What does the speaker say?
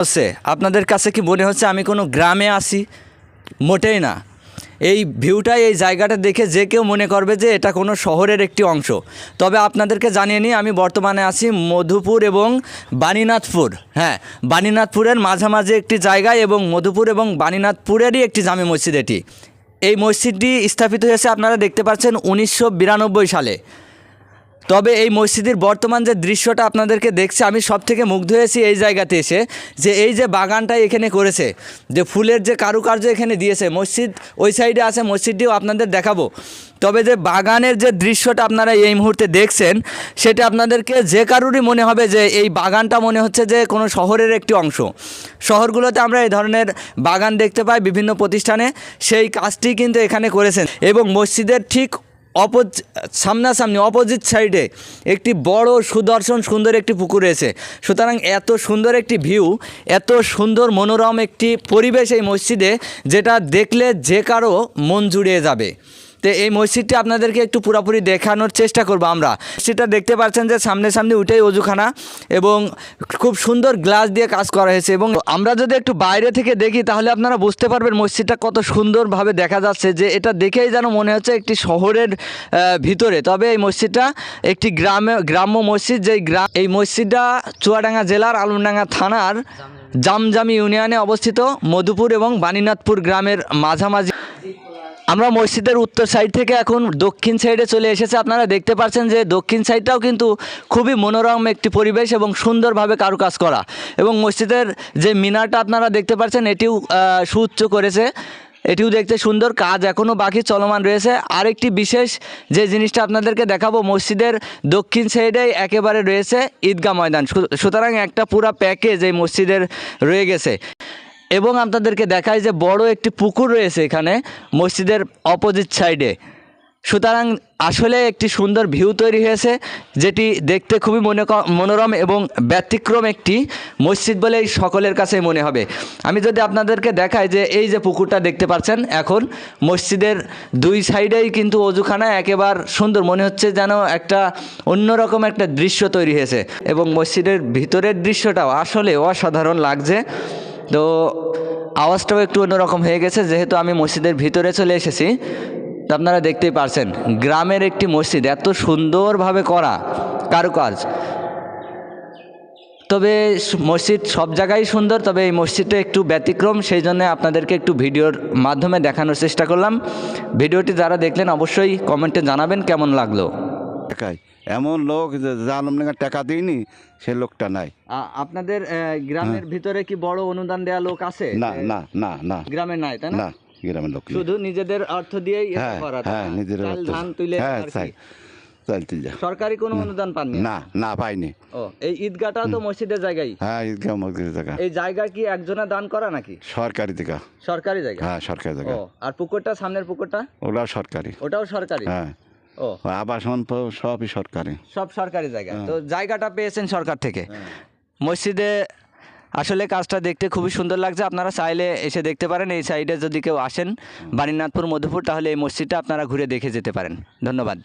হচ্ছে, আপনাদের কাছে কি মনে হচ্ছে আমি কোনো গ্রামে আসি মোটেই না। এই ভিউটাই এই জায়গাটা দেখে যে কেউ মনে করবে যে এটা কোনো শহরের একটি অংশ। তবে আপনাদেরকে জানিয়ে নিই, আমি বর্তমানে আছি মধুপুর এবং বাণীনাথপুর হ্যাঁ বাণীনাথপুরের মাঝামাঝি একটি জায়গায় এবং মধুপুর এবং বাণীনাথপুরেরই একটি জামে মসজিদ এটি। এই মসজিদটি স্থাপিত হয়েছে, আপনারা দেখতে পাচ্ছেন, উনিশশো বিরানব্বই সালে। তবে এই মসজিদের বর্তমান যে দৃশ্যটা আপনাদেরকে দেখছে, আমি সব থেকে মুগ্ধ হয়েছি এই জায়গাতে এসে যে এই যে বাগানটা এখানে করেছে, যে ফুলের যে কারুকার্য এখানে দিয়েছে, মসজিদ ওই সাইডে আছে, মসজিদটিও আপনাদের দেখাবো। তবে যে বাগানের যে দৃশ্যটা আপনারা এই মুহূর্তে দেখছেন, সেটা আপনাদেরকে যে কারুরই মনে হবে যে এই বাগানটা মনে হচ্ছে যে কোনো শহরের একটি অংশ। শহরগুলোতে আমরা এই ধরনের বাগান দেখতে পাই বিভিন্ন প্রতিষ্ঠানে, সেই কাজটি কিন্তু এখানে করেছেন। এবং মসজিদের ঠিক অপোজ সামনাসামনি অপোজিট সাইডে একটি বড় সুদর্শন সুন্দর একটি পুকুর রয়েছে। সুতরাং এত সুন্দর একটি ভিউ এত সুন্দর মনোরম একটি পরিবেশ এই মসজিদে, যেটা দেখলে যে কারও মন জুড়িয়ে যাবে। তো এই মসজিদটি আপনাদেরকে একটু পুরোপুরি দেখানোর চেষ্টা করব আমরা। মসজিদটা দেখতে পাচ্ছেন যে সামনে সামনে উঠেই অজুখানা এবং খুব সুন্দর গ্লাস দিয়ে কাজ করা হয়েছে এবং আমরা যদি একটু বাইরে থেকে দেখি তাহলে আপনারা বুঝতে পারবেন মসজিদটা কত সুন্দরভাবে দেখা যাচ্ছে যে এটা দেখেই যেন মনে হচ্ছে একটি শহরের ভিতরে। তবে এই মসজিদটা একটি গ্রামে, গ্রাম্য মসজিদ, যেই গ্রাম এই মসজিদটা চুয়াডাঙ্গা জেলার আলমডাঙ্গা থানার জামজামি ইউনিয়নে অবস্থিত। মধুপুর এবং বাণীনাথপুর গ্রামের মাঝামাঝি আমরা মসজিদের উত্তর সাইড থেকে এখন দক্ষিণ সাইডে চলে এসেছে। আপনারা দেখতে পাচ্ছেন যে দক্ষিণ সাইডটাও কিন্তু খুবই মনোরম একটি পরিবেশ এবং সুন্দরভাবে কারুকাজ করা। এবং মসজিদের যে মিনারটা আপনারা দেখতে পাচ্ছেন, এটিও সুউচ্চ করেছে। এটিও দেখতে সুন্দর, কাজ এখনও বাকি চলমান রয়েছে। আরেকটি বিশেষ যে জিনিসটা আপনাদেরকে দেখাবো, মসজিদের দক্ষিণ সাইডে একেবারে রয়েছে ঈদগাহ ময়দান। সুতরাং একটা পুরা প্যাকেজ এই মসজিদের রয়ে গেছে। এবং আপনাদেরকে দেখায় যে বড় একটি পুকুর রয়েছে এখানে, মসজিদের অপোজিট সাইডে সুতরাং আসলে একটি সুন্দর ভিউ তৈরি হয়েছে, যেটি দেখতে খুবই মনে মনোরম এবং ব্যতিক্রম একটি মসজিদ বলেই সকলের কাছে মনে হবে। আমি যদি আপনাদেরকে দেখাই যে এই যে পুকুরটা দেখতে পাচ্ছেন, এখন মসজিদের দুই সাইডেই কিন্তু অজুখানা, একেবার সুন্দর মনে হচ্ছে যেন একটা অন্যরকম একটা দৃশ্য তৈরি হয়েছে। এবং মসজিদের ভিতরের দৃশ্যটাও আসলে অসাধারণ লাগছে। তো আওয়াজটাও একটু অন্যরকম হয়ে গেছে, যেহেতু আমি মসজিদের ভিতরে চলে এসেছি। তো আপনারা দেখতেই পারছেন, গ্রামের একটি মসজিদ, এত সুন্দরভাবে করা কারুকাজ। তবে মসজিদ সব জায়গায় সুন্দর, তবে এই মসজিদটা একটু ব্যতিক্রম, সেই জন্য আপনাদেরকে একটু ভিডিওর মাধ্যমে দেখানোর চেষ্টা করলাম। ভিডিওটি যারা দেখলেন, অবশ্যই কমেন্টে জানাবেন কেমন লাগল। টাকায় এমন লোক যে টাকা দিইনি সে লোকটা নাই। আপনাদের গ্রামের ভিতরে কি বড় অনুদান দেওয়া লোক আছে? না না না না। গ্রামে নাই তাই না? গ্রামের লোক শুধু নিজেদের অর্থ দিয়েই হ্যাঁ করা, হ্যাঁ নিজের ধান তুলে হ্যাঁ সরকারি কোনো অনুদান পাননি? না না পাইনি। ও এই ঈদগাহটা তো মসজিদের জায়গায়? হ্যাঁ ঈদগাহ মসজিদের জায়গা। এই জায়গা কি একজনা দান করা নাকি? সরকারি জায়গা। সরকারি জায়গা? হ্যাঁ সরকারি জায়গা। আর পুকুরটা সামনের পুকুরটা? ওগুলা সরকারি। ওটাও সরকারি? হ্যাঁ। ও। আবাসন সবই সরকারি। সব সরকারি জায়গা। তো জায়গাটা পেয়েছেন সরকার থেকে? মসজিদে আসলে কাজটা দেখতে খুবই সুন্দর লাগছে। আপনারা চাইলে এসে দেখতে পারেন এই সাইডে যদি কেউ আসেন বাণীনাথপুর মধুপুর তাহলে এই মসজিদটা আপনারা ঘুরে দেখে যেতে পারেন। ধন্যবাদ।